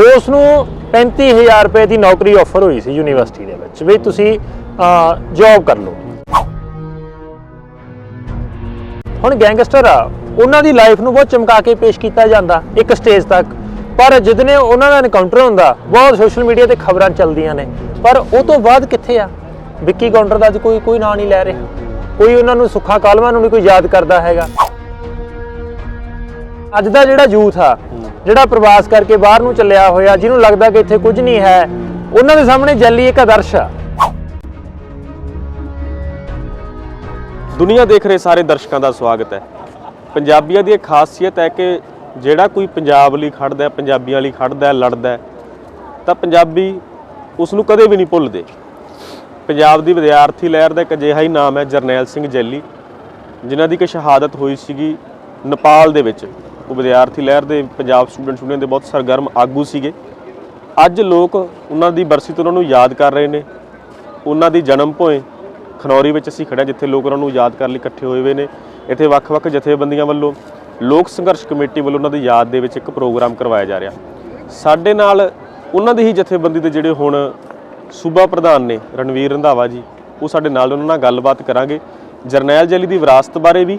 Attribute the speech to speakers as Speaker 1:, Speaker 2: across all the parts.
Speaker 1: ਉਸ ਨੂੰ 35000 ਰੁਪਏ ਦੀ ਨੌਕਰੀ ਆਫਰ ਹੋਈ ਸੀ ਯੂਨੀਵਰਸਿਟੀ ਦੇ ਵਿੱਚ ਵੀ ਤੁਸੀਂ ਜੌਬ ਕਰ ਲਓ। ਹੁਣ ਗੈਂਗਸਟਰ ਆ, ਉਹਨਾਂ ਦੀ ਲਾਈਫ ਨੂੰ ਬਹੁਤ ਚਮਕਾ ਕੇ ਪੇਸ਼ ਕੀਤਾ ਜਾਂਦਾ ਇੱਕ ਸਟੇਜ ਤੱਕ। ਪਰ ਜਿਦਨੇ ਉਹਨਾਂ ਦਾ ਐਨਕਾਊਂਟਰ ਹੁੰਦਾ, ਬਹੁਤ ਸੋਸ਼ਲ ਮੀਡੀਆ ਤੇ ਖਬਰਾਂ ਚੱਲਦੀਆਂ ਨੇ। ਪਰ ਉਹ ਤੋਂ ਬਾਅਦ ਕਿੱਥੇ ਆ? ਵਿੱਕੀ ਕਾਊਂਟਰ ਦਾ ਅੱਜ ਕੋਈ ਕੋਈ ਨਾਂ ਨਹੀਂ ਲੈ ਰਿਹਾ। ਕੋਈ ਉਹਨਾਂ ਨੂੰ ਸੁੱਖਾ ਕਾਲਮਾਂ ਨੂੰ ਨਹੀਂ ਕੋਈ ਯਾਦ ਕਰਦਾ ਹੈਗਾ। ਅੱਜ ਦਾ ਜਿਹੜਾ ਯੂਥ ਆ ਜਿਹੜਾ ਪ੍ਰਵਾਸ ਕਰਕੇ ਬਾਹਰ ਨੂੰ ਚੱਲਿਆ ਹੋਇਆ, ਜਿਹਨੂੰ ਲੱਗਦਾ ਕਿ ਇੱਥੇ ਕੁਝ ਨਹੀਂ ਹੈ, ਉਹਨਾਂ ਦੇ ਸਾਹਮਣੇ ਜੈਲੀ ਇੱਕ ਆਦਰਸ਼ ਆ।
Speaker 2: ਦੁਨੀਆ ਦੇਖ ਰਹੇ ਸਾਰੇ ਦਰਸ਼ਕਾਂ ਦਾ ਸਵਾਗਤ ਹੈ। ਪੰਜਾਬੀਆਂ ਦੀ ਇੱਕ ਖਾਸੀਅਤ ਹੈ ਕਿ ਜਿਹੜਾ ਕੋਈ ਪੰਜਾਬ ਲਈ ਖੜਦਾ ਹੈ, ਪੰਜਾਬੀਆਂ ਲਈ ਖੜਦਾ ਹੈ, ਲੜਦਾ ਹੈ, ਤਾਂ ਪੰਜਾਬੀ ਉਸ ਨੂੰ ਕਦੇ ਵੀ ਨਹੀਂ ਭੁੱਲਦੇ। ਪੰਜਾਬ ਦੀ ਵਿਦਿਆਰਥੀ ਲਹਿਰ ਦਾ ਇੱਕ ਅਜਿਹਾ ਹੀ ਨਾਮ ਹੈ, ਜਰਨੈਲ ਸਿੰਘ ਜੈਲੀ, ਜਿਨ੍ਹਾਂ ਦੀ ਕਿ ਸ਼ਹਾਦਤ ਹੋਈ ਸੀਗੀ ਨੇਪਾਲ ਦੇ ਵਿੱਚ। ਉਹ ਵਿਦਿਆਰਥੀ ਲਹਿਰ ਦੇ ਪੰਜਾਬ ਸਟੂਡੈਂਟ ਯੂਨੀਅਨ ਦੇ ਬਹੁਤ ਸਰਗਰਮ ਆਗੂ ਸੀਗੇ। ਅੱਜ ਲੋਕ ਉਹਨਾਂ ਦੀ ਬਰਸੀ ਤੋਂ ਉਹਨਾਂ ਨੂੰ ਯਾਦ ਕਰ ਰਹੇ ਨੇ। ਉਹਨਾਂ ਦੀ ਜਨਮ ਭੋਏ ਖਨੌਰੀ ਵਿੱਚ ਅਸੀਂ ਖੜੇ ਜਿੱਥੇ ਲੋਕ ਉਹਨਾਂ ਨੂੰ ਯਾਦ ਕਰਨ ਲਈ ਇਕੱਠੇ ਹੋਏ ਹੋਏ ਨੇ। ਇੱਥੇ ਵੱਖ-ਵੱਖ ਜਥੇਬੰਦੀਆਂ ਵੱਲੋਂ ਲੋਕ ਸੰਘਰਸ਼ ਕਮੇਟੀ ਵੱਲੋਂ ਉਹਨਾਂ ਦੀ ਯਾਦ ਦੇ ਵਿੱਚ ਇੱਕ ਪ੍ਰੋਗਰਾਮ ਕਰਵਾਇਆ ਜਾ ਰਿਹਾ। ਸਾਡੇ ਨਾਲ ਉਹਨਾਂ ਦੀ ਹੀ ਜਥੇਬੰਦੀ ਦੇ ਜਿਹੜੇ ਹੁਣ ਸੂਬਾ ਪ੍ਰਧਾਨ ਨੇ, ਰਣਵੀਰ ਰੰਧਾਵਾ ਜੀ, ਉਹ ਸਾਡੇ ਨਾਲ ਉਹਨਾਂ ਨਾਲ ਗੱਲਬਾਤ ਕਰਾਂਗੇ। ਜਰਨੈਲ ਜੈਲੀ ਦੀ ਵਿਰਾਸਤ ਬਾਰੇ ਵੀ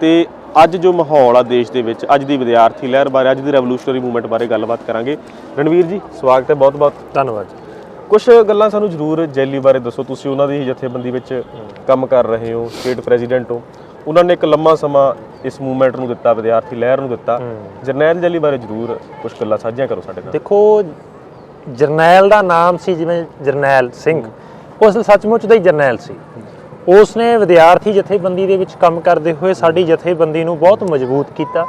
Speaker 2: ਤੇ ਅੱਜ ਜੋ ਮਾਹੌਲ ਆ ਦੇਸ਼ ਦੇ ਵਿੱਚ ਅੱਜ ਦੀ ਵਿਦਿਆਰਥੀ ਲਹਿਰ ਬਾਰੇ ਅੱਜ ਦੀ ਰੈਵੋਲੂਸ਼ਨਰੀ ਮੂਵਮੈਂਟ ਬਾਰੇ ਗੱਲਬਾਤ ਕਰਾਂਗੇ। ਰਣਵੀਰ ਜੀ ਸਵਾਗਤ ਹੈ ਬਹੁਤ-ਬਹੁਤ।
Speaker 1: ਧੰਨਵਾਦ ਜੀ।
Speaker 2: ਕੁਝ ਗੱਲਾਂ ਸਾਨੂੰ ਜ਼ਰੂਰ ਜੈਲੀ ਬਾਰੇ ਦੱਸੋ। ਤੁਸੀਂ ਉਹਨਾਂ ਦੀ ਜਥੇਬੰਦੀ ਵਿੱਚ ਕੰਮ ਕਰ ਰਹੇ ਹੋ ਸਟੇਟ ਪ੍ਰੈਜ਼ੀਡੈਂਟ ਹੋ। ਉਹਨਾਂ ਨੇ ਇੱਕ ਲੰਮਾ ਸਮਾਂ ਇਸ ਮੂਵਮੈਂਟ ਨੂੰ ਦਿੱਤਾ ਵਿਦਿਆਰਥੀ ਲਹਿਰ ਨੂੰ ਦਿੱਤਾ। ਜਰਨੈਲ ਜੈਲੀ ਬਾਰੇ ਜ਼ਰੂਰ ਕੁਝ ਗੱਲਾਂ ਸਾਂਝੀਆਂ ਕਰੋ ਸਾਡੇ ਨਾਲ।
Speaker 1: ਦੇਖੋ ਜਰਨੈਲ ਦਾ ਨਾਮ ਸੀ ਜਿਵੇਂ ਜਰਨੈਲ ਸਿੰਘ। ਉਸ ਸੱਚਮੁੱਚ ਦਾ ਹੀ ਜਰਨੈਲ ਸੀ। ਉਸ ਨੇ ਵਿਦਿਆਰਥੀ ਜਥੇਬੰਦੀ ਦੇ ਵਿੱਚ ਕੰਮ ਕਰਦੇ ਹੋਏ ਸਾਡੀ ਜਥੇਬੰਦੀ ਨੂੰ ਬਹੁਤ ਮਜ਼ਬੂਤ ਕੀਤਾ।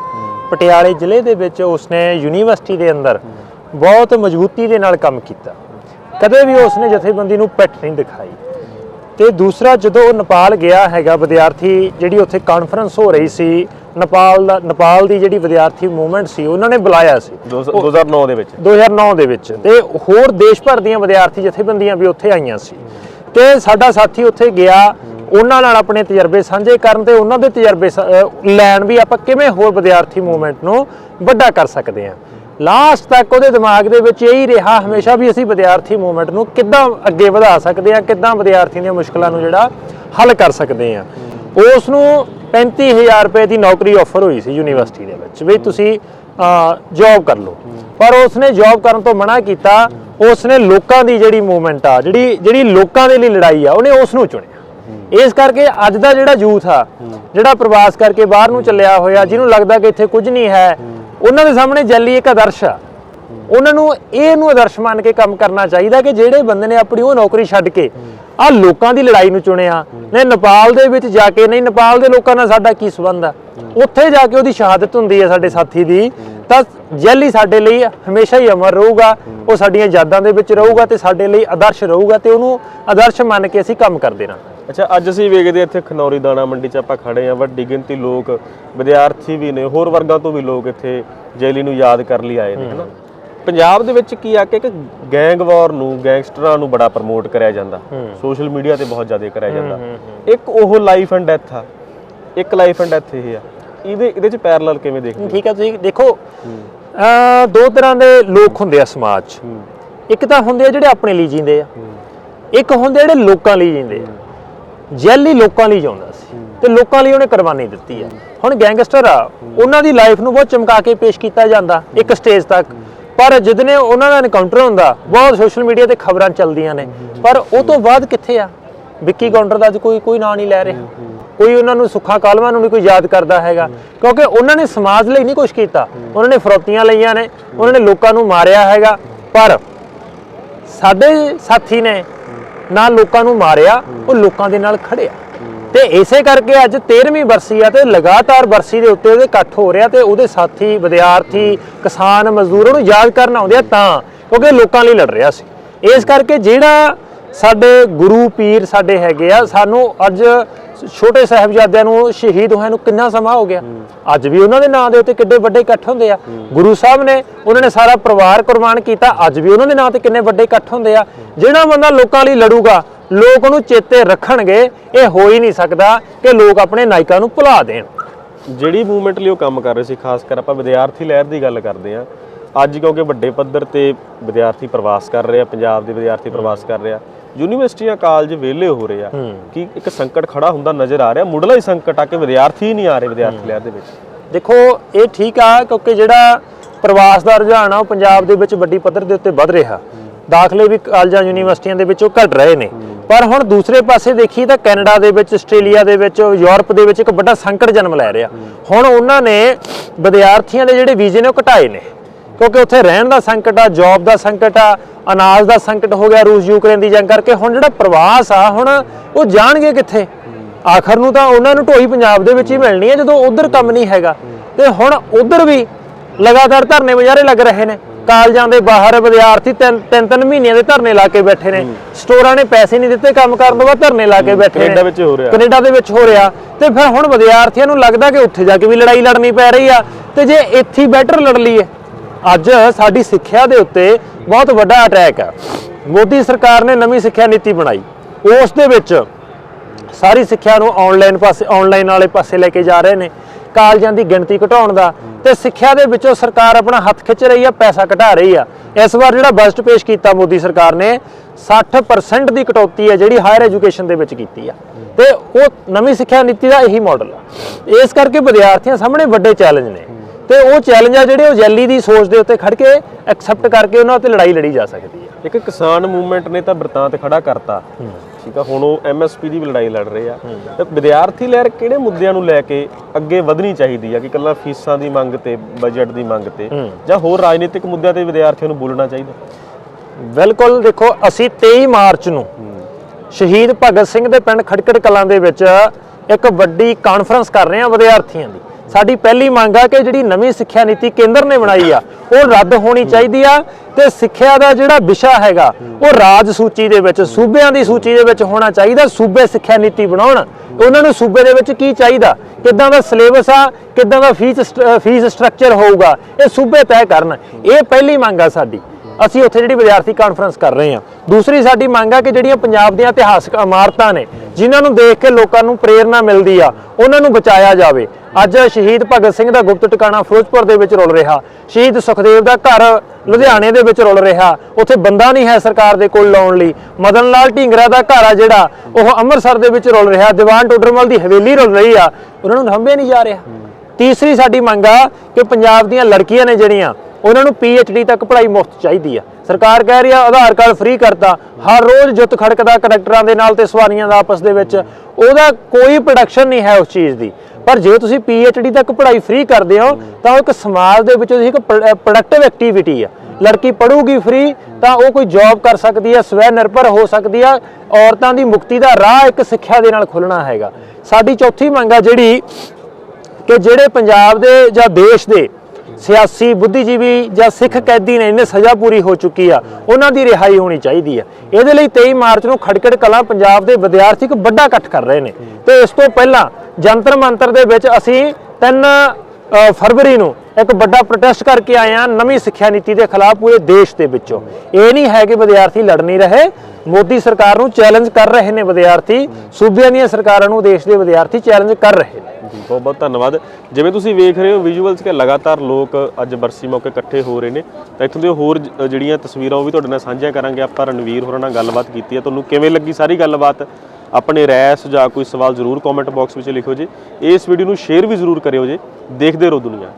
Speaker 1: ਪਟਿਆਲੇ ਜ਼ਿਲ੍ਹੇ ਦੇ ਵਿੱਚ ਉਸ ਨੇ ਯੂਨੀਵਰਸਿਟੀ ਦੇ ਅੰਦਰ ਬਹੁਤ ਮਜ਼ਬੂਤੀ ਦੇ ਨਾਲ ਕੰਮ ਕੀਤਾ। ਕਦੇ ਵੀ ਉਸ ਨੇ ਜਥੇਬੰਦੀ ਨੂੰ ਪਿੱਠ ਨਹੀਂ ਦਿਖਾਈ। ਤੇ ਦੂਸਰਾ ਜਦੋਂ ਉਹ ਨੇਪਾਲ ਗਿਆ ਹੈਗਾ ਵਿਦਿਆਰਥੀ ਜਿਹੜੀ ਉੱਥੇ ਕਾਨਫਰੰਸ ਹੋ ਰਹੀ ਸੀ ਨੇਪਾਲ ਦਾ ਨੇਪਾਲ ਦੀ ਜਿਹੜੀ ਵਿਦਿਆਰਥੀ ਮੂਵਮੈਂਟ ਸੀ ਉਹਨਾਂ ਨੇ ਬੁਲਾਇਆ ਸੀ।
Speaker 2: ਦੋ- 2009 ਦੇ ਵਿੱਚ।
Speaker 1: 2009 ਦੇ ਵਿੱਚ। ਤੇ ਹੋਰ ਦੇਸ਼ ਭਰ ਦੀਆਂ ਵਿਦਿਆਰਥੀ ਜਥੇਬੰਦੀਆਂ ਵੀ ਉੱਥੇ ਆਈਆਂ ਸੀ। ਤੇ ਸਾਡਾ ਸਾਥੀ ਉੱਥੇ ਗਿਆ ਉਹਨਾਂ ਨਾਲ ਆਪਣੇ ਤਜਰਬੇ ਸਾਂਝੇ ਕਰਨ ਤੇ ਉਹਨਾਂ ਦੇ ਤਜਰਬੇ ਲੈਣ ਵੀ ਆਪਾਂ ਕਿਵੇਂ ਹੋਰ ਵਿਦਿਆਰਥੀ ਮੂਵਮੈਂਟ ਨੂੰ ਵੱਡਾ ਕਰ ਸਕਦੇ ਹਾਂ। ਲਾਸਟ ਤੱਕ ਉਹਦੇ ਦਿਮਾਗ ਦੇ ਵਿੱਚ ਇਹੀ ਰਿਹਾ ਹਮੇਸ਼ਾ ਵੀ ਅਸੀਂ ਵਿਦਿਆਰਥੀ ਮੂਵਮੈਂਟ ਨੂੰ ਕਿੱਦਾਂ ਅੱਗੇ ਵਧਾ ਸਕਦੇ ਹਾਂ, ਕਿੱਦਾਂ ਵਿਦਿਆਰਥੀਆਂ ਦੀਆਂ ਮੁਸ਼ਕਲਾਂ ਨੂੰ ਜਿਹੜਾ ਹੱਲ ਕਰ ਸਕਦੇ ਹਾਂ। ਉਸ ਨੂੰ 35000 ਰੁਪਏ ਦੀ ਨੌਕਰੀ ਆਫਰ ਹੋਈ ਸੀ ਯੂਨੀਵਰਸਿਟੀ ਦੇ ਵਿੱਚ ਵੀ ਤੁਸੀਂ ਜੌਬ ਕਰ ਲਓ। ਪਰ ਉਸ ਨੇ ਜੌਬ ਕਰਨ ਤੋਂ ਮਨਾ ਕੀਤਾ ਉਸ ਨੇ ਲੋਕਾਂ ਦੀ ਜਿਹੜੀ ਮੂਵਮੈਂਟ ਆ, ਜਿਹੜੀ ਜਿਹੜੀ ਲੋਕਾਂ ਦੇ ਲਈ ਲੜਾਈ ਆ, ਉਹਨੇ ਉਸ ਨੂੰ ਚੁਣਿਆ। ਇਸ ਕਰਕੇ ਅੱਜ ਦਾ ਜਿਹੜਾ ਯੂਥ ਆ ਜਿਹੜਾ ਪ੍ਰਵਾਸ ਕਰਕੇ ਬਾਹਰ ਨੂੰ ਚੱਲਿਆ ਹੋਇਆ ਜਿਹਨੂੰ ਲੱਗਦਾ ਕਿ ਇੱਥੇ ਕੁਝ ਨਹੀਂ ਹੈ ਉਹਨਾਂ ਦੇ ਸਾਹਮਣੇ ਜੈਲੀ ਇੱਕ ਆਦਰਸ਼ ਆ। ਉਹਨਾਂ ਨੂੰ ਇਹ ਨੂੰ ਆਦਰਸ਼ ਮੰਨ ਕੇ ਕੰਮ ਕਰਨਾ ਚਾਹੀਦਾ ਕਿ ਜਿਹੜੇ ਬੰਦੇ ਨੇ ਆਪਣੀ ਉਹ ਨੌਕਰੀ ਛੱਡ ਕੇ ਆ ਲੋਕਾਂ ਦੀ ਲੜਾਈ ਨੂੰ ਚੁਣਿਆ। ਨੇ ਨੇਪਾਲ ਦੇ ਵਿੱਚ ਜਾ ਕੇ ਨਹੀਂ ਨੇਪਾਲ ਦੇ ਲੋਕਾਂ ਨਾਲ ਸਾਡਾ ਕੀ ਸਬੰਧ ਆ? ਉੱਥੇ ਜਾ ਕੇ ਉਹਦੀ ਸ਼ਹਾਦਤ ਹੁੰਦੀ ਹੈ ਸਾਡੇ ਸਾਥੀ ਦੀ। ਤਾਂ ਜੈਲੀ ਸਾਡੇ ਲਈ ਹਮੇਸ਼ਾ ਹੀ ਅਮਰ ਰਹੂਗਾ ਉਹ ਸਾਡੀਆਂ ਯਾਦਾਂ ਦੇ ਵਿੱਚ ਰਹੂਗਾ ਤੇ ਸਾਡੇ ਲਈ ਆਦਰਸ਼ ਰਹੂਗਾ ਤੇ ਉਹਨੂੰ ਆਦਰਸ਼ ਮੰਨ ਕੇ ਅਸੀਂ ਕੰਮ ਕਰਦੇ ਰਹਾਂਗੇ।
Speaker 2: ਅੱਛਾ ਅੱਜ ਅਸੀਂ ਵੇਖਦੇ ਇੱਥੇ ਖਨੌਰੀ ਦਾਣਾ ਮੰਡੀ 'ਚ ਆਪਾਂ ਖੜੇ ਆ ਵੱਡੀ ਗਿਣਤੀ ਲੋਕ ਵਿਦਿਆਰਥੀ ਵੀ ਨੇ ਹੋਰ ਵਰਗਾਂ ਤੋਂ ਵੀ ਲੋਕ ਇੱਥੇ ਜੈਲੀ ਨੂੰ ਯਾਦ ਕਰ ਲਈ ਆਏ ਨੇ ਹਨਾ? ਪੰਜਾਬ ਦੇ ਵਿੱਚ ਕੀ ਆ ਕਿ ਇੱਕ ਗੈਂਗ ਵਾਰ ਨੂੰ ਗੈਂਗਸਟਰਾਂ ਨੂੰ ਬੜਾ ਪ੍ਰਮੋਟ ਕਰਿਆ ਜਾਂਦਾ। ਸੋਸ਼ਲ ਮੀਡੀਆ ਤੇ ਬਹੁਤ ਜ਼ਿਆਦਾ ਕਰਿਆ ਜਾਂਦਾ। ਇੱਕ ਉਹ ਲਾਈਫ ਐਂਡ ਡੈਥ ਆ। ਇੱਕ ਲਾਈਫ ਐਂਡ ਡੈਥ ਇਹ ਆ। ਇਹਦੇ ਇਹਦੇ ਚ ਪੈਰਲਲ ਕਿਵੇਂ ਦੇਖਦੇ
Speaker 1: ਠੀਕ ਹੈ ਤੁਸੀਂ ਦੇਖੋ ਅਹ ਦੋ ਤਰ੍ਹਾਂ ਦੇ ਲੋਕ ਹੁੰਦੇ ਆ ਸਮਾਜ 'ਚ। ਇੱਕ ਤਾਂ ਹੁੰਦੇ ਆ ਜਿਹੜੇ ਆਪਣੇ ਲਈ ਜੀਂਦੇ ਆ। ਇੱਕ ਹੁੰਦੇ ਆ ਜਿਹੜੇ ਲੋਕਾਂ ਲਈ ਜੀਂਦੇ ਆ। ਜੈਲੀ ਲੋਕਾਂ ਲਈ ਜਿਉਂਦਾ ਸੀ ਤੇ ਲੋਕਾਂ ਲਈ ਉਹਨੇ ਕੁਰਬਾਨੀ ਦਿੱਤੀ ਆ ਹੁਣ ਗੈਂਗਸਟਰ ਆ ਉਹਨਾਂ ਦੀ ਲਾਈਫ ਨੂੰ ਬਹੁਤ ਚਮਕਾ ਕੇ ਪੇਸ਼ ਕੀਤਾ ਜਾਂਦਾ ਇੱਕ ਸਟੇਜ ਤੱਕ। ਪਰ ਜਿਦਨੇ ਉਹਨਾਂ ਦਾ ਐਨਕਾਊਂਟਰ ਹੁੰਦਾ ਬਹੁਤ ਸੋਸ਼ਲ ਮੀਡੀਆ ਤੇ ਖਬਰਾਂ ਚੱਲਦੀਆਂ ਨੇ। ਪਰ ਉਹ ਤੋਂ ਬਾਅਦ ਕਿੱਥੇ ਆ? ਵਿੱਕੀ ਕਾਊਂਟਰ ਦਾ ਅੱਜ ਕੋਈ ਕੋਈ ਨਾਂ ਨਹੀਂ ਲੈ ਰਿਹਾ। ਕੋਈ ਉਹਨਾਂ ਨੂੰ ਸੁੱਖਾ ਕਾਲਮਾਂ ਨੂੰ ਨਹੀਂ ਕੋਈ ਯਾਦ ਕਰਦਾ ਹੈਗਾ। ਕਿਉਂਕਿ ਉਹਨਾਂ ਨੇ ਸਮਾਜ ਲਈ ਨਹੀਂ ਕੁਝ ਕੀਤਾ। ਉਹਨਾਂ ਨੇ ਫਰੋਤੀਆਂ ਲਈਆਂ ਨੇ। ਉਹਨਾਂ ਨੇ ਲੋਕਾਂ ਨੂੰ ਮਾਰਿਆ ਹੈਗਾ। ਪਰ ਸਾਡੇ ਸਾਥੀ ਨੇ ਨਾ ਲੋਕਾਂ ਨੂੰ ਮਾਰਿਆ, ਉਹ ਲੋਕਾਂ ਦੇ ਨਾਲ ਖੜਿਆ ਤੇ ਇਸੇ ਕਰਕੇ ਅੱਜ 13ਵੀਂ ਬਰਸੀ ਆ ਤੇ ਲਗਾਤਾਰ ਬਰਸੀ ਦੇ ਉੱਤੇ ਉਹਦੇ ਇਕੱਠ ਹੋ ਰਿਹਾ ਤੇ ਉਹਦੇ ਸਾਥੀ, ਵਿਦਿਆਰਥੀ, ਕਿਸਾਨ, ਮਜ਼ਦੂਰ ਉਹਨੂੰ ਯਾਦ ਕਰਨ ਆਉਂਦੇ ਆ ਤਾਂ, ਕਿਉਂਕਿ ਲੋਕਾਂ ਲਈ ਲੜ ਰਿਹਾ ਸੀ। ਇਸ ਕਰਕੇ ਜਿਹੜਾ ਸਾਡੇ ਗੁਰੂ ਪੀਰ ਸਾਡੇ ਹੈਗੇ ਆ। ਸਾਨੂੰ ਅੱਜ ਛੋਟੇ ਸਾਹਿਬਜ਼ਾਦਿਆਂ ਨੂੰ ਸ਼ਹੀਦ ਹੋਇਆਂ ਨੂੰ ਕਿੰਨਾ ਸਮਾਂ ਹੋ ਗਿਆ? ਅੱਜ ਵੀ ਉਹਨਾਂ ਦੇ ਨਾਂ ਦੇ ਉੱਤੇ ਕਿੱਡੇ ਵੱਡੇ ਇਕੱਠ ਹੁੰਦੇ ਆ। ਗੁਰੂ ਸਾਹਿਬ ਨੇ ਉਹਨਾਂ ਨੇ ਸਾਰਾ ਪਰਿਵਾਰ ਕੁਰਬਾਨ ਕੀਤਾ। ਅੱਜ ਵੀ ਉਹਨਾਂ ਦੇ ਨਾਂ ਤੇ ਕਿੰਨੇ ਵੱਡੇ ਇਕੱਠ ਹੁੰਦੇ ਆ। ਜਿਹੜਾ ਬੰਦਾ ਲੋਕਾਂ ਲਈ ਲੜੂਗਾ ਲੋਕ ਉਹਨੂੰ ਚੇਤੇ ਰੱਖਣਗੇ ਇਹ ਹੋ ਹੀ ਨਹੀਂ ਸਕਦਾ ਕਿ ਲੋਕ ਆਪਣੇ ਨਾਇਕਾਂ ਨੂੰ ਭੁਲਾ ਦੇਣ।
Speaker 2: ਜਿਹੜੀ ਮੂਵਮੈਂਟ ਲਈ ਉਹ ਕੰਮ ਕਰ ਰਹੇ ਸੀ ਖਾਸ ਕਰ ਆਪਾਂ ਵਿਦਿਆਰਥੀ ਲਹਿਰ ਦੀ ਗੱਲ ਕਰਦੇ ਆ ਅੱਜ ਕਿਉਂਕਿ ਵੱਡੇ ਪੱਧਰ ਤੇ ਵਿਦਿਆਰਥੀ ਪ੍ਰਵਾਸ ਕਰ ਰਹੇ ਆ ਪੰਜਾਬ ਦੇ ਵਿਦਿਆਰਥੀ ਪ੍ਰਵਾਸ ਕਰ ਰਹੇ ਆ। ਯੂਨੀਵਰਸਿਟੀਆਂ ਕਾਲਜ ਵਿਹਲੇ ਹੋ ਰਹੇ ਆ। ਕਿ ਇੱਕ ਸੰਕਟ ਖੜਾ ਹੁੰਦਾ ਨਜ਼ਰ ਆ ਰਿਹਾ? ਮੁੱਢਲਾ ਹੀ ਸੰਕਟ ਆ ਕਿ ਵਿਦਿਆਰਥੀ ਹੀ ਨਹੀਂ ਆ ਰਹੇ ਵਿਦਿਆਰਥੀ ਲਹਿਰ ਦੇ ਵਿੱਚ।
Speaker 1: ਦੇਖੋ ਇਹ ਠੀਕ ਆ ਕਿਉਂਕਿ ਜਿਹੜਾ ਪ੍ਰਵਾਸ ਦਾ ਰੁਝਾਨ ਆ ਉਹ ਪੰਜਾਬ ਦੇ ਵਿੱਚ ਵੱਡੀ ਪੱਧਰ ਦੇ ਉੱਤੇ ਵੱਧ ਰਿਹਾ। ਦਾਖਲੇ ਵੀ ਕਾਲਜਾਂ ਯੂਨੀਵਰਸਿਟੀਆਂ ਦੇ ਵਿੱਚ ਉਹ ਘਟ ਰਹੇ ਨੇ। ਪਰ ਹੁਣ ਦੂਸਰੇ ਪਾਸੇ ਦੇਖੀ ਤਾਂ ਕੈਨੇਡਾ ਦੇ ਵਿੱਚ ਆਸਟ੍ਰੇਲੀਆ ਦੇ ਵਿੱਚ ਯੂਰਪ ਦੇ ਵਿੱਚ ਇੱਕ ਵੱਡਾ ਸੰਕਟ ਜਨਮ ਲੈ ਰਿਹਾ। ਹੁਣ ਉਹਨਾਂ ਨੇ ਵਿਦਿਆਰਥੀਆਂ ਦੇ ਜਿਹੜੇ ਵੀਜ਼ੇ ਨੇ ਉਹ ਘਟਾਏ ਨੇ। ਕਿਉਂਕਿ ਉੱਥੇ ਰਹਿਣ ਦਾ ਸੰਕਟ ਆ ਜੌਬ ਦਾ ਸੰਕਟ ਆ ਅਨਾਜ ਦਾ ਸੰਕਟ ਹੋ ਗਿਆ ਰੂਸ ਯੂਕਰੇਨ ਦੀ ਜੰਗ ਕਰਕੇ ਹੁਣ ਜਿਹੜਾ ਪ੍ਰਵਾਸ ਆ ਹੁਣ ਉਹ ਜਾਣਗੇ ਕਿੱਥੇ? ਆਖਰ ਨੂੰ ਤਾਂ ਉਹਨਾਂ ਨੂੰ ਢੋਈ ਪੰਜਾਬ ਦੇ ਵਿੱਚ ਹੀ ਮਿਲਣੀ ਹੈ ਜਦੋਂ ਉਧਰ ਕੰਮ ਨਹੀਂ ਹੈਗਾ। ਤੇ ਹੁਣ ਉਧਰ ਵੀ ਲਗਾਤਾਰ ਧਰਨੇ ਮੁਜ਼ਾਹਰੇ ਲੱਗ ਰਹੇ ਨੇ। ਕਾਲਜਾਂ ਦੇ ਬਾਹਰ ਵਿਦਿਆਰਥੀ ਤਿੰਨ ਤਿੰਨ ਤਿੰਨ ਮਹੀਨਿਆਂ ਦੇ ਧਰਨੇ ਲਾ ਕੇ ਬੈਠੇ ਨੇ। ਸਟੋਰਾਂ ਨੇ ਪੈਸੇ ਨਹੀਂ ਦਿੱਤੇ ਕੰਮ ਕਰਨ ਤੋਂ ਬਾਅਦ ਧਰਨੇ ਲਾ ਕੇ ਬੈਠੇ ਨੇ।
Speaker 2: ਕੈਨੇਡਾ ਵਿੱਚ ਹੋ ਰਿਹਾ।
Speaker 1: ਕੈਨੇਡਾ ਦੇ ਵਿੱਚ ਹੋ ਰਿਹਾ। ਤੇ ਫਿਰ ਹੁਣ ਵਿਦਿਆਰਥੀਆਂ ਨੂੰ ਲੱਗਦਾ ਕਿ ਉੱਥੇ ਜਾ ਕੇ ਵੀ ਲੜਾਈ ਲੜਨੀ ਪੈ ਰਹੀ ਆ। ਤੇ ਜੇ ਇੱਥੇ ਬੈਟਰ ਲੜ ਲਈਏ ਅੱਜ ਸਾਡੀ ਸਿੱਖਿਆ ਦੇ ਉੱਤੇ ਬਹੁਤ ਵੱਡਾ ਅਟੈਕ ਆ ਮੋਦੀ ਸਰਕਾਰ ਨੇ ਨਵੀਂ ਸਿੱਖਿਆ ਨੀਤੀ ਬਣਾਈ। ਉਸ ਦੇ ਵਿੱਚ ਸਾਰੀ ਸਿੱਖਿਆ ਨੂੰ ਆਨਲਾਈਨ ਪਾਸੇ ਆਨਲਾਈਨ ਵਾਲੇ ਪਾਸੇ ਲੈ ਕੇ ਜਾ ਰਹੇ ਨੇ। ਕਾਲਜਾਂ ਦੀ ਗਿਣਤੀ ਘਟਾਉਣ ਦਾ ਤੇ ਸਿੱਖਿਆ ਦੇ ਵਿੱਚੋਂ ਸਰਕਾਰ ਆਪਣਾ ਹੱਥ ਖਿੱਚ ਰਹੀ ਆ, ਪੈਸਾ ਘਟਾ ਰਹੀ ਆ। ਇਸ ਵਾਰ ਜਿਹੜਾ ਬਜਟ ਪੇਸ਼ ਕੀਤਾ ਮੋਦੀ ਸਰਕਾਰ ਨੇ 60% ਦੀ ਕਟੌਤੀ ਹੈ ਜਿਹੜੀ ਹਾਇਰ ਐਜੂਕੇਸ਼ਨ ਦੇ ਵਿੱਚ ਕੀਤੀ ਆ। ਤੇ ਉਹ ਨਵੀਂ ਸਿੱਖਿਆ ਨੀਤੀ ਦਾ ਇਹੀ ਮਾਡਲ ਆ। ਇਸ ਕਰਕੇ ਵਿਦਿਆਰਥੀਆਂ ਸਾਹਮਣੇ ਵੱਡੇ ਚੈਲੰਜ ਨੇ। ਤੇ ਉਹ ਚੈਲੰਜ ਆ ਜਿਹੜੇ ਉਹ ਜੈਲੀ ਦੀ ਸੋਚ ਦੇ ਉੱਤੇ ਖੜ ਕੇ ਐਕਸੈਪਟ ਕਰਕੇ ਉਹਨਾਂ ਉੱਤੇ ਲੜਾਈ ਲੜੀ ਜਾ ਸਕਦੀ ਹੈ।
Speaker 2: ਇੱਕ ਕਿਸਾਨ ਮੂਵਮੈਂਟ ਨੇ ਤਾਂ ਬਰਤਾਂਤ ਖੜਾ ਕਰਤਾ। ਠੀਕ ਆ ਹੁਣ ਉਹ ਐਮਐਸਪੀ ਦੀ ਵੀ ਲੜਾਈ ਲੜ ਰਹੇ ਆ। ਤੇ ਵਿਦਿਆਰਥੀ ਲਹਿਰ ਕਿਹੜੇ ਮੁੱਦਿਆਂ ਨੂੰ ਲੈ ਕੇ ਅੱਗੇ ਵਧਣੀ ਚਾਹੀਦੀ ਆ? ਕਿ ਕੱਲਾ ਫੀਸਾਂ ਦੀ ਮੰਗ ਤੇ ਬਜਟ ਦੀ ਮੰਗ ਤੇ ਜਾਂ ਹੋਰ ਰਾਜਨੀਤਿਕ ਮੁੱਦਿਆਂ ਤੇ ਵਿਦਿਆਰਥੀਆਂ ਨੂੰ ਬੋਲਣਾ ਚਾਹੀਦਾ?
Speaker 1: ਬਿਲਕੁਲ ਦੇਖੋ ਅਸੀਂ 23 ਮਾਰਚ ਨੂੰ ਸ਼ਹੀਦ ਭਗਤ ਸਿੰਘ ਦੇ ਪਿੰਡ ਖਟਕੜ ਕਲਾਂ ਦੇ ਵਿੱਚ ਇੱਕ ਵੱਡੀ ਕਾਨਫਰੰਸ ਕਰ ਰਹੇ ਹਾਂ ਵਿਦਿਆਰਥੀਆਂ ਦੀ। ਸਾਡੀ ਪਹਿਲੀ ਮੰਗ ਆ ਕਿ ਜਿਹੜੀ ਨਵੀਂ ਸਿੱਖਿਆ ਨੀਤੀ ਕੇਂਦਰ ਨੇ ਬਣਾਈ ਆ, ਉਹ ਰੱਦ ਹੋਣੀ ਚਾਹੀਦੀ ਆ ਤੇ ਸਿੱਖਿਆ ਦਾ ਜਿਹੜਾ ਵਿਸ਼ਾ ਹੈਗਾ, ਉਹ ਰਾਜ ਸੂਚੀ ਦੇ ਵਿੱਚ, ਸੂਬਿਆਂ ਦੀ ਸੂਚੀ ਦੇ ਵਿੱਚ ਹੋਣਾ ਚਾਹੀਦਾ, ਸੂਬੇ ਸਿੱਖਿਆ ਨੀਤੀ ਬਣਾਉਣ। ਉਹਨਾਂ ਨੂੰ ਸੂਬੇ ਦੇ ਵਿੱਚ ਕੀ ਚਾਹੀਦਾ? ਕਿੱਦਾਂ ਦਾ ਸਿਲੇਬਸ ਆ, ਕਿੱਦਾਂ ਦਾ ਫੀਸ ਸਟ- ਫੀਸ ਸਟਰਕਚਰ ਹੋਊਗਾ, ਇਹ ਸੂਬੇ ਤੈਅ ਕਰਨ। ਇਹ ਪਹਿਲੀ ਮੰਗ ਆ ਸਾਡੀ। ਅਸੀਂ ਉੱਥੇ ਜਿਹੜੀ ਵਿਦਿਆਰਥੀ ਕਾਨਫਰੰਸ ਕਰ ਰਹੇ ਹਾਂ ਦੂਸਰੀ ਸਾਡੀ ਮੰਗ ਆ ਕਿ ਜਿਹੜੀਆਂ ਪੰਜਾਬ ਦੀਆਂ ਇਤਿਹਾਸਕ ਇਮਾਰਤਾਂ ਨੇ, ਜਿਨ੍ਹਾਂ ਨੂੰ ਦੇਖ ਕੇ ਲੋਕਾਂ ਨੂੰ ਪ੍ਰੇਰਣਾ ਮਿਲਦੀ ਆ, ਉਹਨਾਂ ਨੂੰ ਬਚਾਇਆ ਜਾਵੇ। ਅੱਜ ਸ਼ਹੀਦ ਭਗਤ ਸਿੰਘ ਦਾ ਗੁਪਤ ਟਿਕਾਣਾ ਫਿਰੋਜ਼ਪੁਰ ਦੇ ਵਿੱਚ ਰੁਲ ਰਿਹਾ। ਸ਼ਹੀਦ ਸੁਖਦੇਵ ਦਾ ਘਰ ਲੁਧਿਆਣੇ ਦੇ ਵਿੱਚ ਰੁਲ ਰਿਹਾ। ਉੱਥੇ ਬੰਦਾ ਨਹੀਂ ਹੈ ਸਰਕਾਰ ਦੇ ਕੋਲ ਲਾਉਣ ਲਈ। ਮਦਨ ਲਾਲ ਢੀਂਗਰਾ ਦਾ ਘਰ ਆ ਜਿਹੜਾ, ਉਹ ਅੰਮ੍ਰਿਤਸਰ ਦੇ ਵਿੱਚ ਰੁਲ ਰਿਹਾ। ਦੀਵਾਨ ਟੋਡਰਮਲ ਦੀ ਹਵੇਲੀ ਰੁਲ ਰਹੀ ਆ। ਉਹਨਾਂ ਨੂੰ ਹੰਭਿਆ ਨਹੀਂ ਜਾ ਰਿਹਾ। ਤੀਸਰੀ ਸਾਡੀ ਮੰਗ ਆ ਕਿ ਪੰਜਾਬ ਦੀਆਂ ਲੜਕੀਆਂ ਨੇ ਜਿਹੜੀਆਂ, ਉਹਨਾਂ ਨੂੰ ਡੀ ਤੱਕ ਪੜ੍ਹਾਈ ਮੁਫਤ ਚਾਹੀਦੀ ਆ। ਸਰਕਾਰ ਕਹਿ ਰਹੀ ਆ, ਆਧਾਰ ਕਾਰਡ ਫ੍ਰੀ ਕਰਤਾ। ਹਰ ਰੋਜ਼ ਜੁੱਤ ਖੜਕਦਾ ਕੰਡਕਟਰਾਂ ਦੇ ਨਾਲ ਤੇ ਸਵਾਰੀਆਂ ਦਾ ਆਪਸ ਦੇ ਵਿੱਚ। ਉਹਦਾ ਕੋਈ ਪ੍ਰੋਡਕਸ਼ਨ ਨਹੀਂ ਹੈ ਉਸ ਚੀਜ਼ ਦੀ। ਪਰ ਜੇ ਤੁਸੀਂ ਡੀ ਤੱਕ ਪੜ੍ਹਾਈ ਫ੍ਰੀ ਕਰਦੇ ਹੋ, ਤਾਂ ਉਹ ਇੱਕ ਸਮਾਜ ਦੇ ਵਿੱਚ ਇੱਕ ਪ੍ਰੋਡਕਟਿਵ ਐਕਟੀਵਿਟੀ ਆ। ਲੜਕੀ ਪੜੂਗੀ ਫ੍ਰੀ ਤਾਂ ਉਹ ਕੋਈ ਜੌਬ ਕਰ ਸਕਦੀ ਹੈ ਸਵੈ ਨਿਰਭਰ ਹੋ ਸਕਦੀ ਆ, ਔਰਤਾਂ ਦੀ ਮੁਕਤੀ ਦਾ ਰਾਹ ਇੱਕ ਸਿੱਖਿਆ ਦੇ ਨਾਲ ਖੁੱਲਣਾ ਹੈਗਾ। ਸਾਡੀ ਚੌਥੀ ਮੰਗ ਆ ਜਿਹੜੀ ਕਿ ਜਿਹੜੇ ਪੰਜਾਬ ਦੇ ਜਾਂ ਦੇਸ਼ ਦੇ ਸਿਆਸੀ, ਬੁੱਧੀਜੀਵੀ ਜਾਂ ਸਿੱਖ ਕੈਦੀ ਨੇ ਇਹਨੇ ਸਜ਼ਾ ਪੂਰੀ ਹੋ ਚੁੱਕੀ ਆ, ਉਹਨਾਂ ਦੀ ਰਿਹਾਈ ਹੋਣੀ ਚਾਹੀਦੀ ਆ। ਇਹਦੇ ਲਈ 23 ਮਾਰਚ ਨੂੰ ਖੜਕੜ ਕਲਾਂ ਪੰਜਾਬ ਦੇ ਵਿਦਿਆਰਥੀ ਇੱਕ ਵੱਡਾ ਇਕੱਠ ਕਰ ਰਹੇ ਨੇ। ਤੇ ਇਸ ਤੋਂ ਪਹਿਲਾਂ ਜੰਤਰ ਮੰਤਰ ਦੇ ਵਿੱਚ ਅਸੀਂ 3 ਫਰਵਰੀ ਨੂੰ ਇੱਕ ਵੱਡਾ ਪ੍ਰੋਟੈਸਟ ਕਰਕੇ ਆਏ ਆ ਨਵੀਂ ਸਿੱਖਿਆ ਨੀਤੀ ਦੇ ਖਿਲਾਫ ਪੂਰੇ ਦੇਸ਼ ਦੇ ਵਿੱਚੋਂ। ਇਹ ਨਹੀਂ ਹੈ ਕਿ ਵਿਦਿਆਰਥੀ ਲੜ ਨਹੀਂ ਰਹੇ। ਮੋਦੀ ਸਰਕਾਰ ਨੂੰ ਚੈਲੰਜ ਕਰ ਰਹੇ ਨੇ ਵਿਦਿਆਰਥੀ। ਸੂਬਿਆਂ ਦੀਆਂ ਸਰਕਾਰਾਂ ਨੂੰ ਦੇਸ਼ ਦੇ ਵਿਦਿਆਰਥੀ ਚੈਲੰਜ ਕਰ ਰਹੇ ਨੇ।
Speaker 2: ਬਹੁਤ ਬਹੁਤ ਧੰਨਵਾਦ। ਜਿਵੇਂ ਤੁਸੀਂ ਵੇਖ ਰਹੇ ਹੋ ਵਿਜ਼ੂਅਲਸ ਕਿ ਲਗਾਤਾਰ ਲੋਕ ਅੱਜ ਬਰਸੀ ਮੌਕੇ ਇਕੱਠੇ ਹੋ ਰਹੇ ਨੇ, ਤਾਂ ਇੱਥੋਂ ਦੇ ਹੋਰ ਜਿਹੜੀਆਂ ਤਸਵੀਰਾਂ ਉਹ ਵੀ ਤੁਹਾਡੇ ਨਾਲ ਸਾਂਝੀਆਂ ਕਰਾਂਗੇ। ਆਪਾਂ ਰਣਵੀਰ ਹੋਰਾਂ ਨਾਲ ਗੱਲਬਾਤ ਕੀਤੀ ਹੈ। ਤੁਹਾਨੂੰ ਕਿਵੇਂ ਲੱਗੀ ਸਾਰੀ ਗੱਲਬਾਤ? ਆਪਣੇ ਰਾਏ ਸੁਝਾਅ ਕੋਈ ਸਵਾਲ ਜ਼ਰੂਰ ਕਮੈਂਟ ਬਾਕਸ ਵਿੱਚ ਲਿਖਿਓ ਜੀ। ਇਸ ਵੀਡੀਓ ਨੂੰ ਸ਼ੇਅਰ ਵੀ ਜ਼ਰੂਰ ਕਰਿਓ ਜੀ। ਦੇਖਦੇ ਰਹੋ ਦੁਨੀਆ।